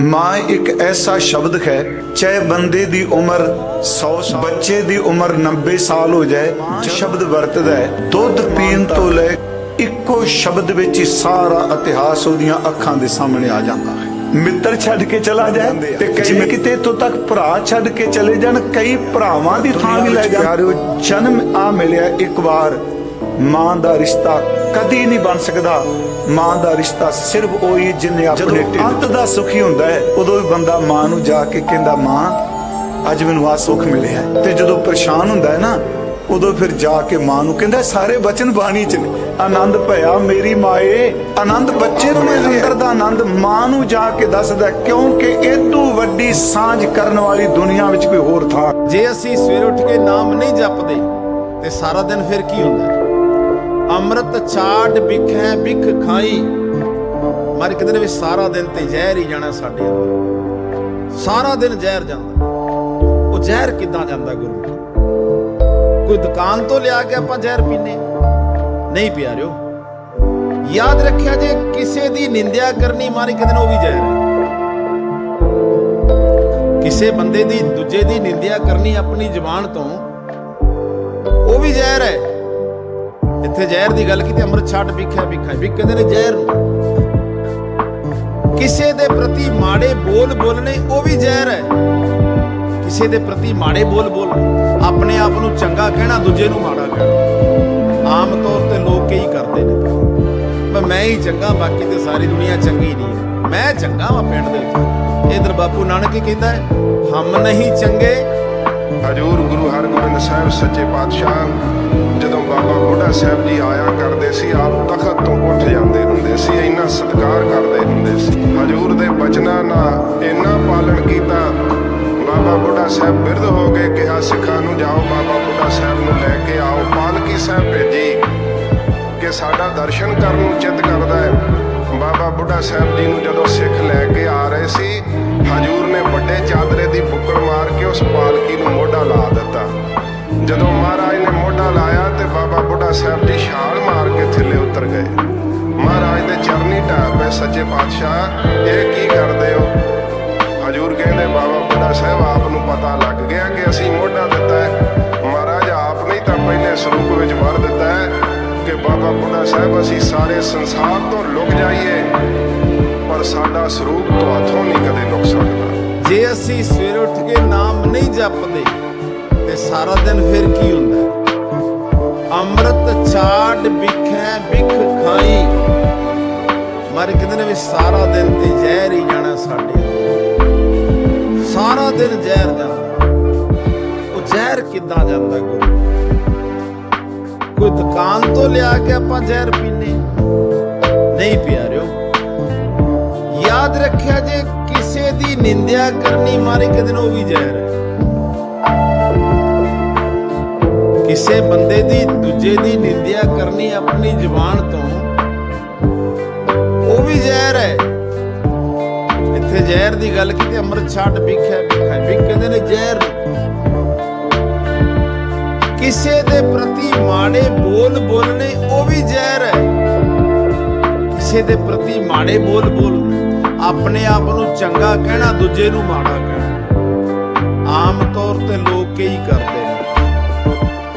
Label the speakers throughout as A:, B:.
A: ਮਾਂ ਇੱਕ ਐਸਾ ਸ਼ਬਦ ਹੈ ਚਾਹੇ ਬੰਦੇ ਦੀ ਉਮਰ 100 ਸਾਲ ਬੱਚੇ ਦੀ ਉਮਰ 90 ਸਾਲ ਹੋ ਜਾਏ ਜੋ ਸ਼ਬਦ ਵਰਤਦਾ ਹੈ ਦੁੱਧ ਪੀਣ ਤੋਂ ਲੈ ਇੱਕੋ ਸ਼ਬਦ ਵਿੱਚ ਹੀ ਸਾਰਾ ਇਤਿਹਾਸ ਉਹਦੀਆਂ ਅੱਖਾਂ ਦੇ ਸਾਹਮਣੇ ਆ ਜਾਂਦਾ ਹੈ। ਮਿੱਤਰ ਛੱਡ ਕੇ ਚਲਾ ਜਾਏ ਤੇ ਜਿਵੇਂ ਕਿਤੇ ਤੋਂ ਤੱਕ ਭਰਾ ਛੱਡ ਕੇ ਚਲੇ ਜਾਣ ਕਈ ਭਰਾਵਾਂ ਦੀ ਥਾਂ ਵੀ ਲੈ ਜਾਣ। ਜਨਮ ਆ ਮਿਲਿਆ ਇੱਕ ਵਾਰ। ਮਾਂ ਦਾ ਰਿਸ਼ਤਾ ਕਦੀ ਨਹੀਂ ਬਣ ਸਕਦਾ। ਮਾਂ ਦਾ ਰਿਸ਼ਤਾ ਸਿਰਫ ਉਹੀ ਜਿਨੇ ਆਪਣੇ ਅੰਤ ਦਾ ਸੁਖੀ ਹੁੰਦਾ ਹੈ ਉਦੋਂ ਵੀ ਬੰਦਾ ਮਾਂ ਨੂੰ ਜਾ ਕੇ ਕਹਿੰਦਾ ਮਾਂ ਅੱਜ ਮੈਨੂੰ ਆ ਸੁੱਖ ਮਿਲਿਆ। ਤੇ ਜਦੋਂ ਪਰੇਸ਼ਾਨ ਹੁੰਦਾ ਹੈ ਨਾ ਉਦੋਂ ਫਿਰ ਜਾ ਕੇ ਮਾਂ ਨੂੰ ਕਹਿੰਦਾ ਸਾਰੇ ਬਚਨ ਬਾਣੀ ਚ ਨੇ। ਆਨੰਦ ਭਇਆ ਮੇਰੀ ਮਾਏ ਆਨੰਦ ਬੱਚੇ ਨੂੰ ਅੰਦਰ ਦਾ ਆਨੰਦ ਮਾਂ ਨੂੰ ਜਾ ਕੇ ਦੱਸਦਾ ਕਿਉਂਕਿ ਇਦੋਂ ਵੱਡੀ ਸਾਂਝ ਕਰਨ ਵਾਲੀ ਦੁਨੀਆ ਵਿੱਚ ਕੋਈ ਹੋਰ ਥਾਂ।
B: ਜੇ ਅਸੀਂ ਸਵੇਰ ਉੱਠ ਕੇ ਨਾਮ ਨਹੀਂ ਜਪਦੇ ਤੇ ਸਾਰਾ ਦਿਨ ਫਿਰ ਕੀ ਹੁੰਦਾ? ਅੰਮ੍ਰਿਤ ਛਾੜ ਵਿਖੈ ਵਿਖ ਖਾਈ। ਮਰ ਕਿਤੇ ਵੀ ਸਾਰਾ ਦਿਨ ਤੇ ਜ਼ਹਿਰ ਹੀ ਜਾਣਾ ਸਾਡੇ ਅੰਦਰ। ਸਾਰਾ ਦਿਨ ਜ਼ਹਿਰ ਜਾਂਦਾ। ਉਹ ਜ਼ਹਿਰ ਕਿੱਦਾਂ ਜਾਂਦਾ ਗੁਰੂ? ਕੋਈ ਦੁਕਾਨ ਤੋਂ ਲਿਆ ਕੇ ਆਪਾਂ ਜ਼ਹਿਰ ਪੀਨੇ ਨਹੀਂ ਪਿਆਰਿਓ, ਯਾਦ ਰੱਖਿਆ ਜੇ ਕਿਸੇ ਦੀ ਨਿੰਦਿਆ ਕਰਨੀ ਮਾਰੀ ਕਿਤੇ ਨਾ ਉਹ ਵੀ ਜ਼ਹਿਰ ਹੈ। ਕਿਸੇ ਬੰਦੇ ਦੀ ਦੂਜੇ ਦੀ ਨਿੰਦਿਆ ਕਰਨੀ ਆਪਣੀ ਜ਼ੁਬਾਨ ਤੋਂ, ਉਹ ਵੀ ਜ਼ਹਿਰ ਹੈ। ਇੱਥੇ ਜ਼ਹਿਰ ਦੀ ਗੱਲ ਕੀਤੀ, ਅੰਮ੍ਰਿਤ ਛੱਡ ਵਿਖਿਆ ਵਿਖਾਈ ਵੀ ਕਹਿੰਦੇ ਨੇ ਜ਼ਹਿਰ ਨੂੰ। ਕਿਸੇ ਦੇ ਪ੍ਰਤੀ ਮਾੜੇ ਬੋਲ ਬੋਲਣੇ, ਉਹ ਵੀ ਜ਼ਹਿਰ ਹੈ। ਕਿਸੇ ਦੇ ਪ੍ਰਤੀ ਮਾੜੇ ਬੋਲ ਬੋਲਣੇ, ਆਪਣੇ ਆਪ ਨੂੰ ਚੰਗਾ ਕਹਿਣਾ, ਦੂਜੇ ਨੂੰ ਮਾੜਾ ਕਹਿਣਾ। ਆਮ ਤੌਰ ਤੇ ਲੋਕ ਕਈ ਕਰਦੇ ਨੇ। ਪਰ ਮੈਂ ਹੀ ਚੰਗਾ, ਬਾਕੀ ਤੇ ਸਾਰੀ ਦੁਨੀਆ ਚੰਗੀ ਨਹੀਂ ਹੈ। ਮੈਂ ਚੰਗਾ ਵਾਂ ਪਿੰਡ ਦੇ ਵਿੱਚ। ਇਧਰ ਬਾਪੂ ਨਾਨਕ ਹੀ ਕਹਿੰਦਾ ਹੈ, ਹਮ ਨਹੀਂ ਚੰਗੇ।
C: ਹਜੂਰ ਗੁਰੂ ਹਰਗੋਬਿੰਦ ਸਾਹਿਬ, ਸੱਚੇ ਪਾਤਸ਼ਾਹ। ਜਦੋਂ ਬਾਬਾ ਬੁੱਢਾ ਸਾਹਿਬ ਜੀ ਆਇਆ ਕਰਦੇ ਸੀ, ਆਪ ਤਖਤ ਤੋਂ ਉੱਠ ਜਾਂਦੇ ਹੁੰਦੇ ਸੀ, ਇੰਨਾ ਸਤਿਕਾਰ ਕਰਦੇ ਹੁੰਦੇ ਸੀ। ਹਜੂਰ ਦੇ ਬਚਨਾਂ ਨਾਲ ਇੰਨਾ ਪਾਲਣ ਕੀਤਾ, ਬਾਬਾ ਬੁੱਢਾ ਸਾਹਿਬ ਬਿਰਧ ਹੋ ਕੇ ਕਿਹਾ, ਸਿੱਖਾਂ ਨੂੰ ਜਾਓ, ਬਾਬਾ ਬੁੱਢਾ ਸਾਹਿਬ ਨੂੰ ਲੈ ਕੇ ਆਓ। ਪਾਲਕੀ ਸਾਹਿਬ ਭੇਜੀ ਕਿ ਸਾਡਾ ਦਰਸ਼ਨ ਕਰਨ ਨੂੰ ਚਿੱਤ ਕਰਦਾ ਹੈ। ਬਾਬਾ ਬੁੱਢਾ ਸਾਹਿਬ ਜੀ ਨੂੰ ਜਦੋਂ ਸਿੱਖ ਲੈ ਕੇ ਆ ਰਹੇ ਸੱਚੇ ਪਾਤਸ਼ਾਹ, ਇਹ ਕੀ ਕਰਦੇ ਹੋ? ਹਜੂਰ ਕਹਿੰਦੇ, ਬਾਬਾ ਬੁੱਢਾ ਸਾਹਿਬ, ਆਪ ਨੂੰ ਪਤਾ ਲੱਗ ਗਿਆ ਕਿ ਅਸੀਂ ਮੋਢਾ ਦਿੱਤਾ ਹੈ। ਮਹਾਰਾਜ, ਆਪ ਨਹੀਂ ਤਾਂ ਪਹਿਲੇ ਸਰੂਪ ਵਿੱਚ ਵਰ ਦਿੱਤਾ ਹੈ ਕਿ ਬਾਬਾ ਬੁੱਢਾ ਸਾਹਿਬ, ਅਸੀਂ ਸਾਰੇ ਸੰਸਾਰ ਤੋਂ ਲੁਕ ਜਾਈਏ, ਪਰ ਸਾਡਾ ਸਰੂਪ ਤੁਹਾਥੋਂ ਨਹੀਂ ਕਦੇ ਲੁਕ ਸਕਦਾ।
B: ਜੇ ਅਸੀਂ ਸਵੇਰ ਉੱਠ ਕੇ ਨਾਮ ਨਹੀਂ ਜਪਦੇ, ਤੇ ਸਾਰਾ ਦਿਨ ਫਿਰ ਕੀ ਹੁੰਦਾ? ਅੰਮ੍ਰਿਤ ਛਾੜ ਵਿਖੈ ਵਿਖ ਖਾਈ। ਮਰ ਕਹਿੰਦੇ ਨੇ ਵੀ ਸਾਰਾ ਦਿਨ ਤੇ ਜ਼ਹਿਰ ਹੀ ਜਾਣਾ ਸਾਡੇ ਸਾਰਾ ਦਿਨ ਜ਼ਹਿਰ ਜਾਂਦਾ ਉਹ ਜ਼ਹਿਰ ਕਿੱਦਾਂ ਜਾਂਦਾ ਗੁਰੂ? ਕੋਈ ਦੁਕਾਨ ਤੋਂ ਲਿਆ ਕੇ ਆਪਾਂ ਜ਼ਹਿਰ ਪੀਨੇ ਨਹੀਂ ਪਿਆਰਿਓ। ਯਾਦ ਰੱਖਿਆ ਜੇ ਕਿਸੇ ਦੀ ਨਿੰਦਿਆ ਕਰਨੀ ਮਾਰੇ ਕਹਿੰਦੇ ਨੇ ਉਹ ਵੀ ਜ਼ਹਿਰ ਹੈ। ਕਿਸੇ ਬੰਦੇ ਦੀ ਦੂਜੇ ਦੀ ਨਿੰਦਿਆ ਕਰਨੀ ਆਪਣੀ ਜ਼ੁਬਾਨ ਤੋਂ ਉਹ ਵੀ ਜ਼ਹਿਰ ਹੈ। ਇੱਥੇ ਜ਼ਹਿਰ ਦੀ ਗੱਲ ਕੀਤੀ ਅੰਮ੍ਰਿਤ ਛਾਟ ਵਿਖਿਆ ਵਿਖਾ ਵੀ ਕਹਿੰਦੇ ਨੇ ਜ਼ਹਿਰ। ਕਿਸੇ ਦੇ ਪ੍ਰਤੀ ਮਾੜੇ ਬੋਲ ਬੋਲਣੇ, ਉਹ ਵੀ ਜ਼ਹਿਰ ਹੈ। ਕਿਸੇ ਦੇ ਪ੍ਰਤੀ ਮਾੜੇ ਬੋਲ ਬੋਲਣੇ, ਆਪਣੇ ਆਪ ਨੂੰ ਚੰਗਾ ਕਹਿਣਾ, ਦੂਜੇ ਨੂੰ ਮਾੜਾ ਕਹਿਣਾ। ਆਮ ਤੌਰ ਤੇ ਲੋਕ ਕਈ ਕਰਦੇ ਨੇ।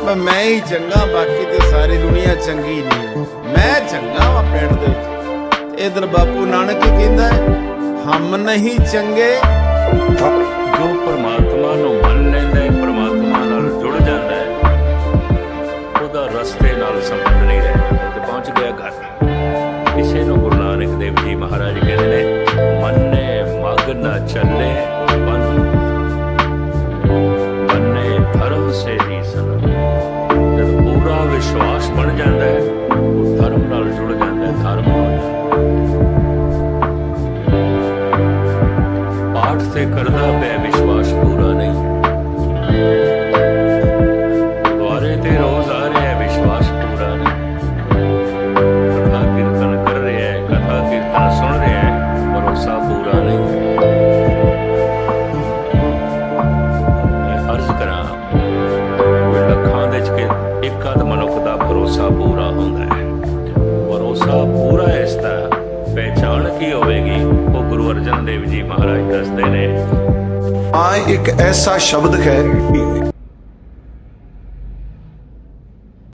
B: ਪਰ ਮੈਂ ਹੀ ਚੰਗਾ, ਬਾਕੀ ਤੇ ਸਾਰੀ ਦੁਨੀਆ ਚੰਗੀ ਨਹੀਂ। ਮੈਂ ਚੰਗਾ ਵਾ ਪਿੰਡ ਦੇ ਵਿੱਚ। ਇਧਰ ਬਾਪੂ ਨਾਨਕ ਕਹਿੰਦਾ ਹਮ ਨਹੀਂ ਚੰਗੇ।
D: ਜੋ ਪਰਮਾਤਮਾ ਨੂੰ ਮੰਨ ਲੈਂਦਾ ਹੈ, ਪਰਮਾਤਮਾ ਨਾਲ ਜੁੜ ਜਾਂਦਾ ਹੈ, ਉਹਦਾ ਰਸਤੇ ਨਾਲ ਸੰਬੰਧ ਨਹੀਂ ਰਹਿੰਦਾ ਤੇ ਪਹੁੰਚ ਗਿਆ ਘਰ। ਕਿਸੇ ਨੂੰ ਗੁਰੂ ਨਾਨਕ ਦੇਵ ਜੀ ਮਹਾਰਾਜ ਕਹਿੰਦੇ ਨੇ, ਮੰਨੇ ਮਗ ਨਾ ਚੱਲੇ। ਤੇ ਕਰਦਾ ਪਿਆ ਵਿਸ਼ਵਾਸ ਪੂਰਾ ਨਹੀਂ। ਦੁਆਰੇ ਤੇ ਰੋਜ਼ ਆ ਰਿਹਾ ਵਿਸ਼ਵਾਸ ਪੂਰਾ ਨਹੀਂ। ਕਥਾ ਕੀਰਤਨ ਕਰ ਰਿਹਾ ਹੈ ਕਥਾ ਕੀਰਤਨ ਸੁਣ ਰਿਹਾ ਹੈ ਭਰੋਸਾ ਪੂਰਾ ਨਹੀਂ। ਮੈਂ ਅਰਜ਼ ਕਰਾਂ ਲੱਖਾਂ ਵਿੱਚ ਕਿ ਇੱਕ ਆਦ ਮਨੁੱਖ ਦਾ ਭਰੋਸਾ ਪੂਰਾ ਹੁੰਦਾ ਹੈ। ਭਰੋਸਾ ਪੂਰਾ ਇਸ ਦਾ ਪਹਿਚਾਣ ਕੀ ਹੋਵੇਗੀ? ਗੁਰੂ ਅਰਜਨ ਦੇਵ ਜੀ ਮਹਾਰਾਜ ਦੱਸਦੇ ਨੇ।
A: ਆ ਇੱਕ ਐਸਾ ਸ਼ਬਦ ਹੈ